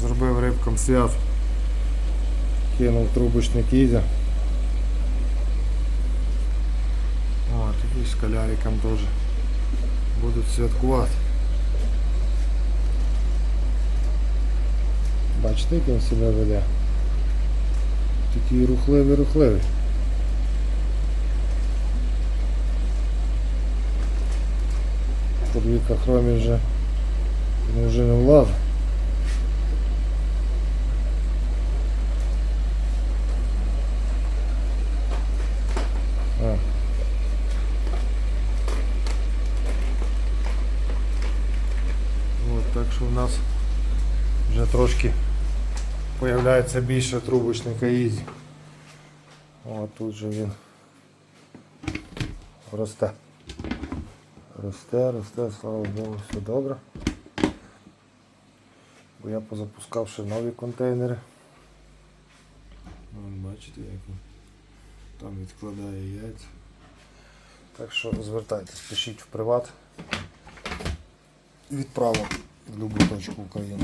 Зробив рибкам свят. Кинув трубочник Ізя. От, і шкалярикам теж будуть святкувати. Бачите, як він себе веде. Такий рухливий, рухливий. По двійка хромі вже він вже не влазить. А. От, так що в нас вже трошки появляється більше трубочника Ізі. От тут же він росте. Росте, росте, слава Богу, все добре. Бо я позапускав ще нові контейнери. Вон, бачите, як він там відкладає яйця. Так що звертайтесь, пишіть в приват. Відправо в будь-яку точку України.